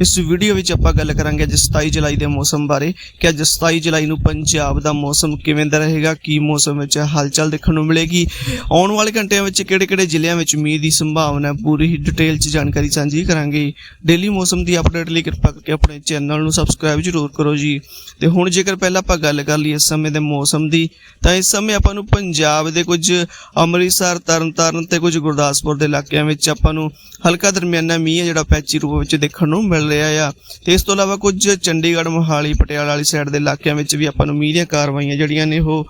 ਇਸ ਵੀਡੀਓ ਵਿੱਚ ਆਪਾਂ ਗੱਲ ਕਰਾਂਗੇ ਅੱਜ 27 ਜੁਲਾਈ ਦੇ ਮੌਸਮ ਬਾਰੇ ਕਿ ਅੱਜ 27 ਜੁਲਾਈ ਨੂੰ ਪੰਜਾਬ ਦਾ ਮੌਸਮ ਕਿਵੇਂ ਦਾ ਰਹੇਗਾ, ਕੀ ਮੌਸਮ ਵਿੱਚ ਹਲਚਲ ਦੇਖਣ ਨੂੰ ਮਿਲੇਗੀ, ਆਉਣ ਵਾਲੇ ਘੰਟਿਆਂ ਵਿੱਚ ਕਿਹੜੇ-ਕਿਹੜੇ ਜ਼ਿਲ੍ਹਿਆਂ ਵਿੱਚ ਮੀਂਹ ਦੀ ਸੰਭਾਵਨਾ ਪੂਰੀ ਹੀ ਡਿਟੇਲ 'ਚ ਜਾਣਕਾਰੀ ਸਾਂਝੀ ਕਰਾਂਗੇ। ਡੇਲੀ ਮੌਸਮ ਦੀ ਅਪਡੇਟ ਲਈ ਕਿਰਪਾ ਕਰਕੇ ਆਪਣੇ ਚੈਨਲ ਨੂੰ ਸਬਸਕ੍ਰਾਈਬ ਜ਼ਰੂਰ ਕਰੋ ਜੀ। ਤੇ ਹੁਣ ਜੇਕਰ ਪਹਿਲਾਂ ਆਪਾਂ ਗੱਲ ਕਰ ਲਈਏ ਇਸ ਸਮੇਂ ਦੇ ਮੌਸਮ ਦੀ, ਤਾਂ ਇਸ ਸਮੇਂ ਆਪਾਂ ਨੂੰ ਪੰਜਾਬ ਦੇ ਕੁਝ ਅੰਮ੍ਰਿਤਸਰ, ਤਰਨਤਾਰਨ ਤੇ ਕੁਝ ਗੁਰਦਾਸਪੁਰ ਦੇ ਇਲਾਕਿਆਂ ਵਿੱਚ ਆਪਾਂ ਨੂੰ ਹਲਕਾ ਦਰਮਿਆਨਾ ਮੀਂਹ ਹੈ, ਜਿਹੜਾ ਪੈਚੀ ਰੂਪ ਵਿੱਚ ਦੇਖਣ ਨੂੰ ਮਿਲ ਰਿਹਾ ਆ। ਤੇ ਇਸ ਤੋਂ ਇਲਾਵਾ ਕੁਝ ਚੰਡੀਗੜ੍ਹ, ਮੋਹਾਲੀ, ਪਟਿਆਲਾ ਵਾਲੀ ਸਾਈਡ ਦੇ ਇਲਾਕਿਆਂ ਵਿੱਚ ਵੀ ਆਪਾਂ ਨੂੰ ਮੀਂਹ ਕਾਰਵਾਈਆਂ ਜਿਹੜੀਆਂ ਨੇ ਉਹ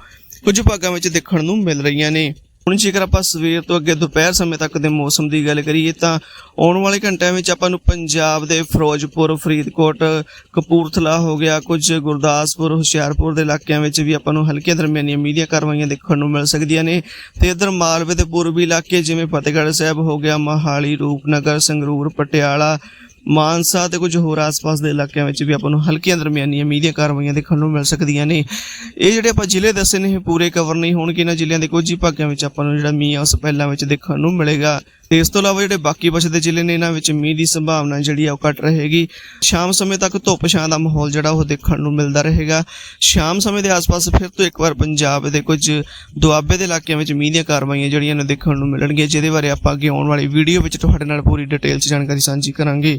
ਕੁਝ ਭਾਗਾਂ ਵਿੱਚ ਦੇਖਣ ਨੂੰ ਮਿਲ ਰਹੀਆਂ ਨੇ। ਹੁਣ ਜੇਕਰ ਆਪਾਂ ਸਵੇਰ ਤੋਂ ਅੱਗੇ ਦੁਪਹਿਰ ਸਮੇਂ ਤੱਕ ਦੇ ਮੌਸਮ ਦੀ ਗੱਲ ਕਰੀਏ ਤਾਂ ਆਉਣ ਵਾਲੇ ਘੰਟਿਆਂ ਵਿੱਚ ਆਪਾਂ ਨੂੰ ਪੰਜਾਬ ਦੇ ਫਿਰੋਜ਼ਪੁਰ, ਫਰੀਦਕੋਟ, ਕਪੂਰਥਲਾ ਹੋ ਗਿਆ, ਕੁਝ ਗੁਰਦਾਸਪੁਰ, ਹੁਸ਼ਿਆਰਪੁਰ ਦੇ ਇਲਾਕਿਆਂ ਵਿੱਚ ਵੀ ਆਪਾਂ ਨੂੰ ਹਲਕੀਆਂ ਦਰਮਿਆਨੀਆਂ ਮੀਂਹ ਦੀਆਂ ਕਾਰਵਾਈਆਂ ਦੇਖਣ ਨੂੰ ਮਿਲ ਸਕਦੀਆਂ ਨੇ। ਤੇ ਇਧਰ ਮਾਲਵੇ ਦੇ ਪੂਰਬੀ ਇਲਾਕੇ ਜਿਵੇਂ ਫਤਿਹਗੜ੍ਹ ਸਾਹਿਬ ਹੋ ਗਿਆ, ਮਹਾਲੀ, ਰੂਪਨਗਰ, ਸੰਗਰੂਰ, ਪਟਿਆਲਾ ਮਾਨਸਾ ਤੇ ਕੁਝ ਹੋਰ ਆਸ-ਪਾਸ ਦੇ ਇਲਾਕਿਆਂ ਵਿੱਚ ਵੀ ਆਪਾਂ ਨੂੰ ਹਲਕੀਆਂ ਦਰਮਿਆਨੀਆਂ ਮੀਂਹ ਦੀਆਂ ਕਾਰਵਾਈਆਂ ਦੇਖਣ ਨੂੰ ਮਿਲ ਸਕਦੀਆਂ ਨੇ। ਇਹ ਜਿਹੜੇ ਆਪਾਂ ਜ਼ਿਲ੍ਹੇ ਦੱਸੇ ਨੇ, ਇਹ ਪੂਰੇ ਕਵਰ ਨਹੀਂ ਹੋਣਗੇ। ਇਹਨਾਂ ਜ਼ਿਲ੍ਹਿਆਂ ਦੇ ਕੁਝ ਹੀ ਭਾਗਾਂ ਵਿੱਚ ਆਪਾਂ ਨੂੰ ਜਿਹੜਾ ਮੀਂਹ ਆ, ਉਸ ਪਹਿਲਾਂ ਵਿੱਚ ਦੇਖਣ ਨੂੰ ਮਿਲੇਗਾ। ਤੇ ਇਸ ਤੋਂ ਇਲਾਵਾ ਜਿਹੜੇ ਬਾਕੀ ਬਚਦੇ ਜ਼ਿਲ੍ਹੇ ਨੇ, ਇਹਨਾਂ ਵਿੱਚ ਮੀਂਹ ਦੀ ਸੰਭਾਵਨਾ ਜਿਹੜੀ ਆ ਉਹ ਘੱਟ ਰਹੇਗੀ। ਸ਼ਾਮ ਸਮੇਂ ਤੱਕ ਧੁੱਪ ਛਾਂ ਦਾ ਮਾਹੌਲ ਜਿਹੜਾ ਉਹ ਦੇਖਣ ਨੂੰ ਮਿਲਦਾ ਰਹੇਗਾ। ਸ਼ਾਮ ਸਮੇਂ ਦੇ ਆਸ-ਪਾਸ ਫਿਰ ਤੋਂ ਇੱਕ ਵਾਰ ਪੰਜਾਬ ਦੇ ਕੁਝ ਦੁਆਬੇ ਦੇ ਇਲਾਕਿਆਂ ਵਿੱਚ ਮੀਂਹ ਦੀਆਂ ਕਾਰਵਾਈਆਂ ਜਿਹੜੀਆਂ ਨੇ ਦੇਖਣ ਨੂੰ ਮਿਲਣਗੀਆਂ, ਜਿਹਦੇ ਬਾਰੇ ਆਪਾਂ ਅੱਗੇ ਆਉਣ ਵਾਲੀ ਵੀਡੀਓ ਵਿੱਚ ਤੁਹਾਡੇ ਨਾਲ ਪੂਰੀ ਡਿਟੇਲ 'ਚ ਜਾਣਕਾਰੀ ਸਾਂਝੀ ਕਰਾਂਗੇ।